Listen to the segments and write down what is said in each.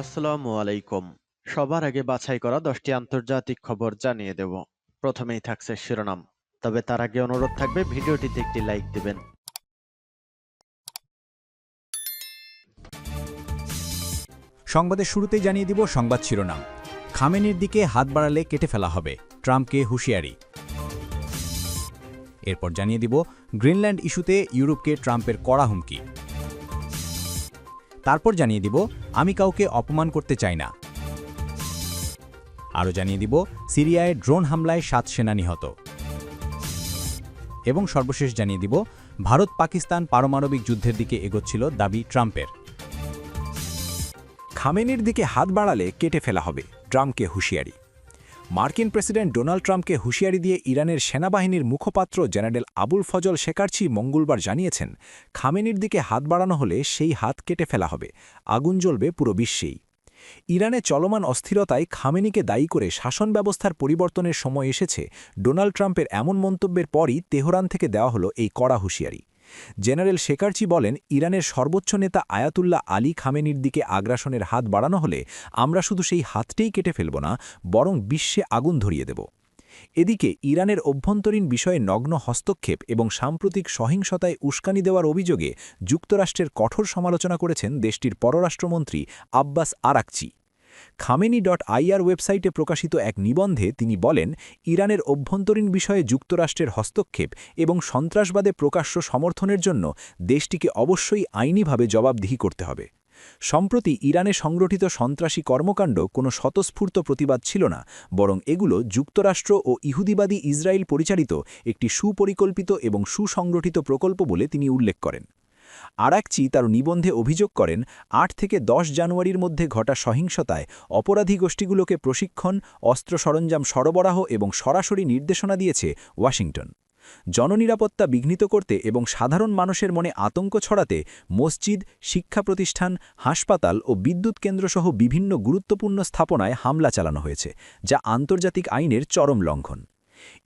আসসালামু আলাইকুম। সবার আগে বাছাই করা দশটি আন্তর্জাতিক খবর জানিয়ে দেব। প্রথমেই থাকছে শিরোনাম। তবে তার আগে অনুরোধ থাকবে, ভিডিওটিতে একটি লাইক দিবেন। সংবাদের শুরুতেই জানিয়ে দিব সংবাদ শিরোনাম। খামেনির দিকে হাত বাড়ালে কেটে ফেলা হবে ট্রাম্পকে হুঁশিয়ারি। এরপর জানিয়ে দিব, গ্রিনল্যান্ড ইস্যুতে ইউরোপকে ট্রাম্পের কড়া হুমকি। তারপর জানিয়ে দিব, আমি কাউকে অপমান করতে চাই না। আরও জানিয়ে দিব, সিরিয়ায় ড্রোন হামলায় সাত সেনা নিহত। এবং সর্বশেষ জানিয়ে দিব, ভারত পাকিস্তান পারমাণবিক যুদ্ধের দিকে এগোচ্ছিল দাবি ট্রাম্পের। খামেনির দিকে হাত বাড়ালে কেটে ফেলা হবে, ট্রাম্পকে হুঁশিয়ারি। মার্কিন প্রেসিডেন্ট ডোনাল্ড ট্রাম্পকে হুঁশিয়ারি দিয়ে ইরানের সেনাবাহিনীর মুখপাত্র জেনারেল আবুল ফজল শেকারচি মঙ্গলবার জানিয়েছেন, খামেনির দিকে হাত বাড়ানো হলে সেই হাত কেটে ফেলা হবে, আগুন জ্বলবে পুরো বিশ্বেই। ইরানে চলমান অস্থিরতায় খামেনিকে দায়ী করে শাসন ব্যবস্থার পরিবর্তনের সময় এসেছে, ডোনাল্ড ট্রাম্পের এমন মন্তব্যের পরই তেহরান থেকে দেওয়া হলো এই কড়া হুঁশিয়ারি। জেনারেল শেকারচি বলেন, ইরানের সর্বোচ্চ নেতা আয়াতুল্লাহ আলী খামেনির দিকে আগ্রাসনের হাত বাড়ানো হলে আমরা শুধু সেই হাতটাই কেটে ফেলব না, বরং বিশ্বে আগুন ধরিয়ে দেব। এদিকে, ইরানের অভ্যন্তরীণ বিষয়ে নগ্ন হস্তক্ষেপ এবং সাম্প্রতিক সহিংসতায় উস্কানি দেওয়ার অভিযোগে যুক্তরাষ্ট্রের কঠোর সমালোচনা করেছেন দেশটির পররাষ্ট্রমন্ত্রী Abbas Araghchi. Khamenei dot IR ওয়েবসাইটে প্রকাশিত এক নিবন্ধে তিনি বলেন, ইরানের অভ্যন্তরীণ বিষয়ে যুক্তরাষ্ট্রের হস্তক্ষেপ এবং সন্ত্রাসবাদে প্রকাশ্য সমর্থনের জন্য দেশটিকে অবশ্যই আইনিভাবে জবাবদিহি করতে হবে। সম্প্রতি ইরানে সংগঠিত সন্ত্রাসী কর্মকাণ্ড কোনো স্বতঃস্ফূর্ত প্রতিবাদ ছিল না, বরং এগুলো যুক্তরাষ্ট্র ও ইহুদিবাদী ইসরায়েল পরিচালিত একটি সুপরিকল্পিত এবং সুসংগঠিত প্রকল্প বলে তিনি উল্লেখ করেন। আরাকচি তার নিবন্ধে অভিযোগ করেন, আট থেকে দশ জানুয়ারির মধ্যে ঘটা সহিংসতায় অপরাধী গোষ্ঠীগুলোকে প্রশিক্ষণ, অস্ত্র সরঞ্জাম সরবরাহ এবং সরাসরি নির্দেশনা দিয়েছে ওয়াশিংটন। জননিরাপত্তা বিঘ্নিত করতে এবং সাধারণ মানুষের মনে আতঙ্ক ছড়াতে মসজিদ শিক্ষা প্রতিষ্ঠান হাসপাতাল ও বিদ্যুৎ কেন্দ্রসহ বিভিন্ন গুরুত্বপূর্ণ স্থাপনায় হামলা চালানো হয়েছে, যা আন্তর্জাতিক আইনের চরম লঙ্ঘন।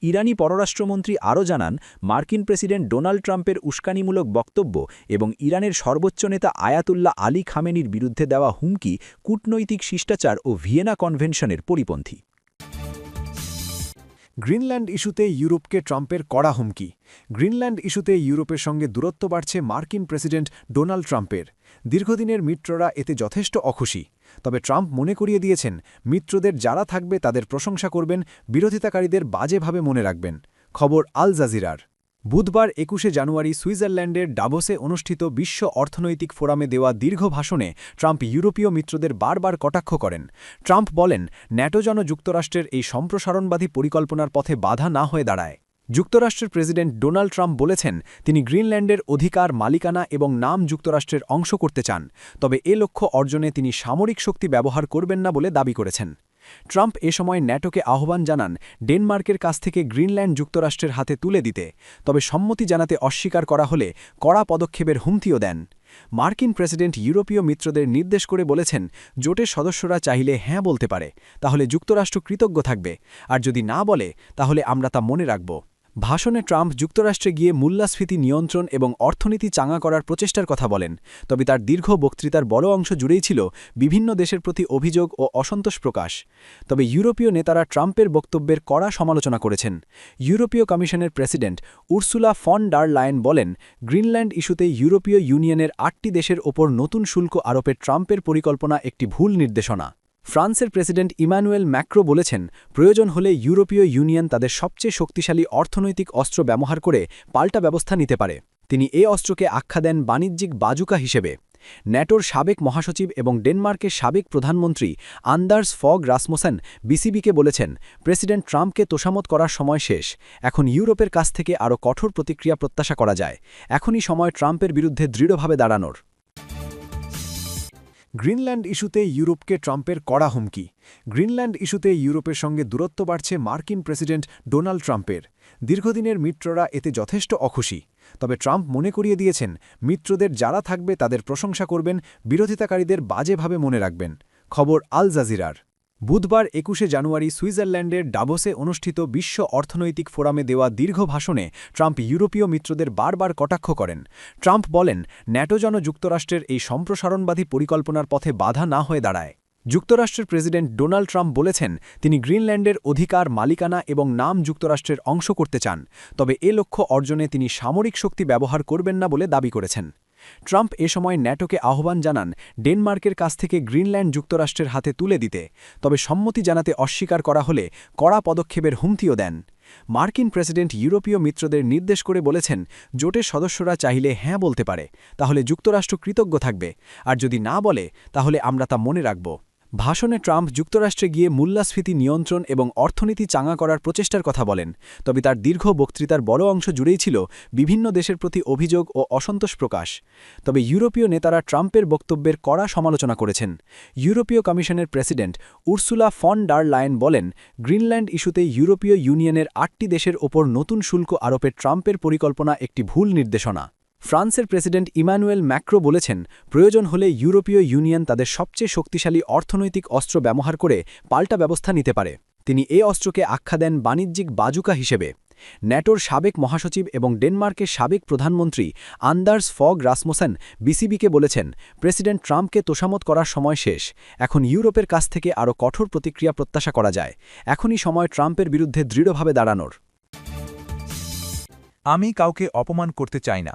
ইরানি পররাষ্ট্রমন্ত্রী আরও জানান, মার্কিন প্রেসিডেন্ট ডোনাল্ড ট্রাম্পের উস্কানিমূলক বক্তব্য এবং ইরানের সর্বোচ্চ নেতা আয়াতুল্লাহ আলী খামেনির বিরুদ্ধে দেওয়া হুমকি কূটনৈতিক শিষ্টাচার ও ভিয়েনা কনভেনশনের পরিপন্থী। গ্রিনল্যান্ড ইস্যুতে ইউরোপকে ট্রাম্পের কড়া হুমকি। গ্রিনল্যান্ড ইস্যুতে ইউরোপের সঙ্গে দূরত্ব বাড়ছে মার্কিন প্রেসিডেন্ট ডোনাল্ড ট্রাম্পের। দীর্ঘদিনের মিত্ররা এতে যথেষ্ট অখুশি। তবে ট্রাম্প মনে করিয়ে দিয়েছেন, মিত্রদের যারা থাকবে তাদের প্রশংসা করবেন, বিরোধিতাকারীদের বাজেভাবে মনে রাখবেন। খবর আল জাজিরার। বুধবার একুশে জানুয়ারি সুইজারল্যান্ডের ডাবোসে অনুষ্ঠিত বিশ্ব অর্থনৈতিক ফোরামে দেওয়া দীর্ঘ ভাষণে ট্রাম্প ইউরোপীয় মিত্রদের বারবার কটাক্ষ করেন। ট্রাম্প বলেন, ন্যাটো যেন যুক্তরাষ্ট্রের এই সম্প্রসারণবাদী পরিকল্পনার পথে বাধা না হয়ে দাঁড়ায়। যুক্তরাষ্ট্রের প্রেসিডেন্ট ডোনাল্ড ট্রাম্প বলেছেন, তিনি গ্রিনল্যান্ডের অধিকার, মালিকানা এবং নাম যুক্তরাষ্ট্রের অংশ করতে চান, তবে এ লক্ষ্য অর্জনে তিনি সামরিক শক্তি ব্যবহার করবেন না বলে দাবি করেছেন। ট্রাম্প এ সময় ন্যাটোকে আহ্বান জানান, ডেনমার্কের কাছ থেকে গ্রিনল্যান্ড যুক্তরাষ্ট্রের হাতে তুলে দিতে, তবে সম্মতি জানাতে অস্বীকার করা হলে কড়া পদক্ষেপের হুমকিও দেন। মার্কিন প্রেসিডেন্ট ইউরোপীয় মিত্রদের নির্দেশ করে বলেছেন, জোটের সদস্যরা চাইলে হ্যাঁ বলতে পারে, তাহলে যুক্তরাষ্ট্র কৃতজ্ঞ থাকবে, আর যদি না বলে, তাহলে আমরা তা মনে রাখব। ভাষণে ট্রাম্প যুক্তরাষ্ট্রে গিয়ে মূল্যস্ফীতি নিয়ন্ত্রণ এবং অর্থনীতি চাঙা করার প্রচেষ্টার কথা বলেন। তবে তার দীর্ঘ বক্তৃতার বড় অংশ জুড়েই ছিল বিভিন্ন দেশের প্রতি অভিযোগ ও অসন্তোষ প্রকাশ। তবে ইউরোপীয় নেতারা ট্রাম্পের বক্তব্যের কড়া সমালোচনা করেছেন। ইউরোপীয় কমিশনের president Ursula von der Leyen বলেন, গ্রিনল্যান্ড ইস্যুতে ইউরোপীয় ইউনিয়নের আটটি দেশের ওপর নতুন শুল্ক আরোপের ট্রাম্পের পরিকল্পনা একটি ভুল নির্দেশনা। ফ্রান্সের প্রেসিডেন্ট ইমানুয়েল ম্যাক্রো বলেছেন, প্রয়োজন হলে ইউরোপীয় ইউনিয়ন তাদের সবচেয়ে শক্তিশালী অর্থনৈতিক অস্ত্র ব্যবহার করে পাল্টা ব্যবস্থা নিতে পারে। তিনি এ অস্ত্রকে আখ্যা দেন বাণিজ্যিক বাজুকা হিসেবে। ন্যাটোর সাবেক মহাসচিব এবং ডেনমার্কের সাবেক প্রধানমন্ত্রী আন্দার্স ফগ রাসমোসেন বিসিবিকে বলেছেন, প্রেসিডেন্ট ট্রাম্পকে তোষামত করার সময় শেষ। এখন ইউরোপের কাছ থেকে আরও কঠোর প্রতিক্রিয়া প্রত্যাশা করা যায়। এখনই সময় ট্রাম্পের বিরুদ্ধে দৃঢ়ভাবে দাঁড়ানোর। গ্রিনল্যান্ড ইস্যুতে ইউরোপকে ট্রাম্পের কড়া হুমকি। গ্রিনল্যান্ড ইস্যুতে ইউরোপের সঙ্গে দূরত্ব বাড়ছে মার্কিন প্রেসিডেন্ট ডোনাল্ড ট্রাম্পের। দীর্ঘদিনের মিত্ররা এতে যথেষ্ট অখুশি। তবে ট্রাম্প মনে করিয়ে দিয়েছেন, মিত্রদের যারা থাকবে তাদের প্রশংসা করবেন, বিরোধিতাকারীদের বাজেভাবে মনে রাখবেন। খবর আল জাজিরার। বুধবার একুশে জানুয়ারি সুইজারল্যান্ডের ডাবোসে অনুষ্ঠিত বিশ্ব অর্থনৈতিক ফোরামে দেওয়া দীর্ঘ ভাষণে ট্রাম্প ইউরোপীয় মিত্রদের বারবার কটাক্ষ করেন। ট্রাম্প বলেন, ন্যাটো যেন যুক্তরাষ্ট্রের এই সম্প্রসারণবাদী পরিকল্পনার পথে বাধা না হয়ে দাঁড়ায়। যুক্তরাষ্ট্রের প্রেসিডেন্ট ডোনাল্ড ট্রাম্প বলেছেন, তিনি গ্রিনল্যান্ডের অধিকার, মালিকানা এবং নাম যুক্তরাষ্ট্রের অংশ করতে চান। তবে এ লক্ষ্য অর্জনে তিনি সামরিক শক্তি ব্যবহার করবেন না বলে দাবি করেছেন। ট্রাম্প এ সময় ন্যাটোকে আহ্বান জানান ডেনমার্কের কাছ থেকে গ্রিনল্যান্ড যুক্তরাষ্ট্রের হাতে তুলে দিতে, তবে সম্মতি জানাতে অস্বীকার করা হলে কড়া পদক্ষেপের হুমকিও দেন। মার্কিন প্রেসিডেন্ট ইউরোপীয় মিত্রদের নির্দেশ করে বলেছেন, জোটের সদস্যরা চাইলে হ্যাঁ বলতে পারে, তাহলে যুক্তরাষ্ট্র কৃতজ্ঞ থাকবে, আর যদি না বলে, তাহলে আমরা তা মনে রাখব। ভাষণে ট্রাম্প যুক্তরাষ্ট্রে গিয়ে মূল্যস্ফীতি নিয়ন্ত্রণ এবং অর্থনীতি চাঙা করার প্রচেষ্টার কথা বলেন, তবে তার দীর্ঘ বক্তৃতার বড় অংশ জুড়েই ছিল বিভিন্ন দেশের প্রতি অভিযোগ ও অসন্তোষ প্রকাশ। তবে ইউরোপীয় নেতারা ট্রাম্পের বক্তব্যের কড়া সমালোচনা করেছেন। ইউরোপীয় কমিশনের president Ursula von der Leyen বলেন, গ্রিনল্যান্ড ইস্যুতে ইউরোপীয় ইউনিয়নের আটটি দেশের ওপর নতুন শুল্ক আরোপের ট্রাম্পের পরিকল্পনা একটি ভুল নির্দেশনা। ফ্রান্সের প্রেসিডেন্ট ইমানুয়েল ম্যাক্রো বলেছেন, প্রয়োজন হলে ইউরোপীয় ইউনিয়ন তাদের সবচেয়ে শক্তিশালী অর্থনৈতিক অস্ত্র ব্যবহার করে পাল্টা ব্যবস্থা নিতে পারে। তিনি এ অস্ত্রকে আখ্যা দেন বাণিজ্যিক বাজুকা হিসেবে। ন্যাটোর সাবেক মহাসচিব এবং ডেনমার্কের সাবেক প্রধানমন্ত্রী আন্দার্স ফগ রাসমোসেন বিসিবিকে বলেছেন, প্রেসিডেন্ট ট্রাম্পকে তোষামত করার সময় শেষ। এখন ইউরোপের কাছ থেকে আরও কঠোর প্রতিক্রিয়া প্রত্যাশা করা যায়। এখনই সময় ট্রাম্পের বিরুদ্ধে দৃঢ়ভাবে দাঁড়ানোর। আমি কাউকে অপমান করতে চাই না।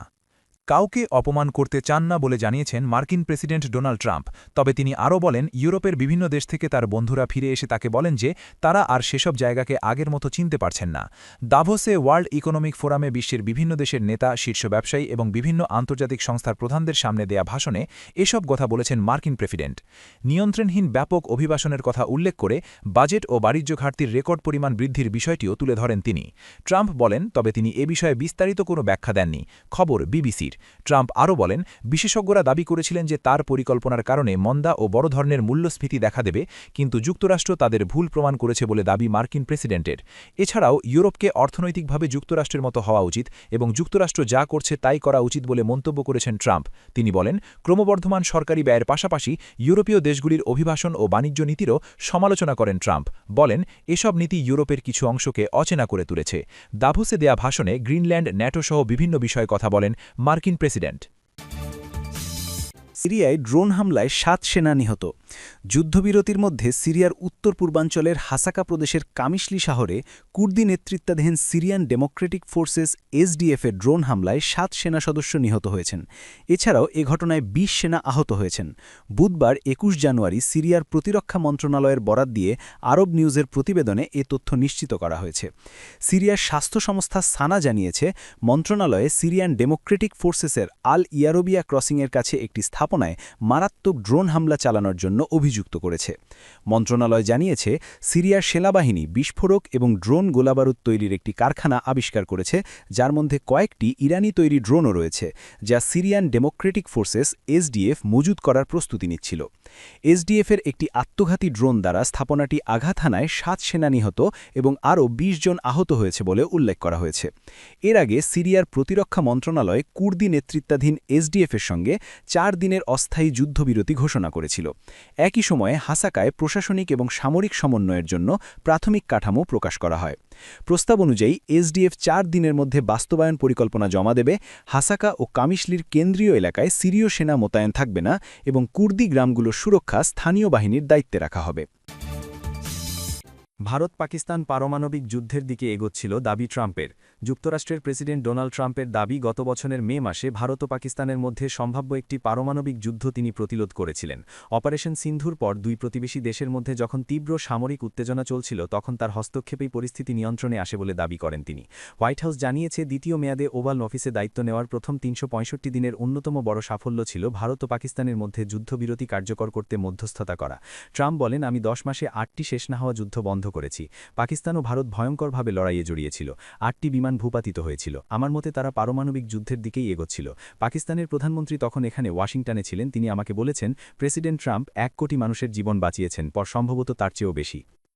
কাউকে অপমান করতে চান না বলে জানিয়েছেন মার্কিন প্রেসিডেন্ট ডোনাল্ড ট্রাম্প। তবে তিনি আরও বলেন, ইউরোপের বিভিন্ন দেশ থেকে তার বন্ধুরা ফিরে এসে তাকে বলেন যে, তারা আর সেসব জায়গাকে আগের মতো চিনতে পারছেন না। দাভোসে ওয়ার্ল্ড ইকোনমিক ফোরামে বিশ্বের বিভিন্ন দেশের নেতা, শীর্ষ ব্যবসায়ী এবং বিভিন্ন আন্তর্জাতিক সংস্থার প্রধানদের সামনে দেয়া ভাষণে এসব কথা বলেছেন মার্কিন প্রেসিডেন্ট। নিয়ন্ত্রণহীন ব্যাপক অভিবাসনের কথা উল্লেখ করে বাজেট ও বাণিজ্য ঘাটতির রেকর্ড পরিমাণ বৃদ্ধির বিষয়টিও তুলে ধরেন তিনি। ট্রাম্প বলেন, তবে তিনি এ বিষয়ে বিস্তারিত কোনো ব্যাখ্যা দেননি। খবর বিবিসির। ট্রাম্প আরও বলেন, বিশেষজ্ঞরা দাবি করেছিলেন যে তার পরিকল্পনার কারণে মন্দা ও বড় ধরনের মূল্যস্ফীতি দেখা দেবে, কিন্তু যুক্তরাষ্ট্র তাদের ভুল প্রমাণ করেছে বলে দাবি মার্কিন প্রেসিডেন্টের। এছাড়াও ইউরোপকে অর্থনৈতিকভাবে যুক্তরাষ্ট্রের মতো হওয়া উচিত এবং যুক্তরাষ্ট্র যা করছে তাই করা উচিত বলে মন্তব্য করেছেন ট্রাম্প। তিনি বলেন, ক্রমবর্ধমান সরকারি ব্যয়ের পাশাপাশি ইউরোপীয় দেশগুলির অভিবাসন ও বাণিজ্য নীতিরও সমালোচনা করেন ট্রাম্প। বলেন, এসব নীতি ইউরোপের কিছু অংশকে অচেনা করে তুলেছে। দাভোসে দেয়া ভাষণে গ্রিনল্যান্ড, ন্যাটোসহ বিভিন্ন বিষয়ে কথা বলেন মার্কিন প্রেসিডেন্ট। সিরিয়ায় ড্রোন হামলায় সাত সেনা নিহত। যুদ্ধবিরতির মধ্যে সিরিয়ার উত্তর পূর্বাঞ্চলের হাসাকা প্রদেশের কামিশলি শহরে কুর্দি নেতৃত্বাধীন সিরিয়ান ডেমোক্রেটিক ফোর্সেস এসডিএফের ড্রোন হামলায় সাত সেনা সদস্য নিহত হয়েছেন। এছাড়াও এ ঘটনায় ২০ সেনা আহত হয়েছেন। বুধবার একুশ জানুয়ারি সিরিয়ার প্রতিরক্ষা মন্ত্রণালয়ের বরাত দিয়ে আরব নিউজের প্রতিবেদনে এ তথ্য নিশ্চিত করা হয়েছে। সিরিয়ার স্বাস্থ্য সংস্থা সানা জানিয়েছে, মন্ত্রণালয়ে সিরিয়ান ডেমোক্রেটিক ফোর্সেসের আল ইয়ারোবিয়া ক্রসিংয়ের কাছে একটি স্থাপনায় মারাত্মক ড্রোন হামলা চালানোর জন্য অভিযুক্ত করেছে। মন্ত্রণালয় জানিয়েছে, সিরিয়ার সেনাবাহিনী বিস্ফোরক এবং ড্রোন গোলাবারুদ তৈরির একটি কারখানা আবিষ্কার করেছে, যার মধ্যে কয়েকটি ইরানি তৈরি ড্রোনও রয়েছে, যা সিরিয়ান ডেমোক্রেটিক ফোর্সেস এসডিএফ মজুদ করার প্রস্তুতি নিচ্ছিল। এসডিএফের একটি আত্মঘাতী ড্রোন দ্বারা স্থাপনাটি আঘাত হানায় সাত সেনা নিহত এবং আরও ২০ জন আহত হয়েছে বলে উল্লেখ করা হয়েছে। এর আগে সিরিয়ার প্রতিরক্ষা মন্ত্রণালয় কুর্দি নেতৃত্বাধীন এসডিএফের সঙ্গে চার দিনের অস্থায়ী যুদ্ধবিরতি ঘোষণা করেছিল। একই সময়ে হাসাকায় প্রশাসনিক এবং সামরিক সমন্বয়ের জন্য প্রাথমিক কাঠামো প্রকাশ করা হয়। প্রস্তাব অনুযায়ী এসডিএফ চার দিনের মধ্যে বাস্তবায়ন পরিকল্পনা জমা দেবে। হাসাকা ও কামিশলির কেন্দ্রীয় এলাকায় সিরীয় সেনা মোতায়েন থাকবে না এবং কুর্দি গ্রামগুলোর সুরক্ষা স্থানীয় বাহিনীর দায়িত্বে রাখা হবে। ভারত পাকিস্তান পারমাণবিক যুদ্ধের দিকে এগোচ্ছিল দাবি ট্রাম্পের। যুক্তরাষ্ট্রের প্রেসিডেন্ট ডোনাল্ড ট্রাম্পের দাবি গত বছরের মে মাসে ভারত ও পাকিস্তানের মধ্যে সম্ভাব্য একটি পারমাণবিক যুদ্ধ তিনি প্রতিরোধ করেছিলেন। অপারেশন সিন্ধুর পর দুই প্রতিবেশী দেশের মধ্যে যখন তীব্র সামরিক উত্তেজনা চলছিল, তখন তার হস্তক্ষেপেই পরিস্থিতি নিয়ন্ত্রণে আসে বলে দাবি করেন তিনি। হোয়াইট হাউস জানিয়েছে, দ্বিতীয় মেয়াদে ওভাল অফিসে দায়িত্ব নেওয়ার প্রথম তিনশো পঁয়ষট্টি দিনের অন্যতম বড় সাফল্য ছিল ভারত ও পাকিস্তানের মধ্যে যুদ্ধবিরতি কার্যকর করতে মধ্যস্থতা করা। ট্রাম্প বলেন, আমি দশ মাসে আটটি শেষ না হওয়া যুদ্ধ বন্ধ করেছি। পাকিস্তান ও ভারত ভয়ঙ্করভাবে লড়াইয়ে জড়িয়েছিল। আটটি বিমান ভূপাতিত হয়েছিল। আমার মতে তারা পারমাণবিক যুদ্ধের দিকেই এগোচ্ছিল। পাকিস্তানের প্রধানমন্ত্রী তখন এখানে ওয়াশিংটনে ছিলেন। তিনি আমাকে বলেছেন, প্রেসিডেন্ট ট্রাম্প এক কোটি মানুষের জীবন বাঁচিয়েছেন, পর সম্ভবত তার চেয়েও বেশি।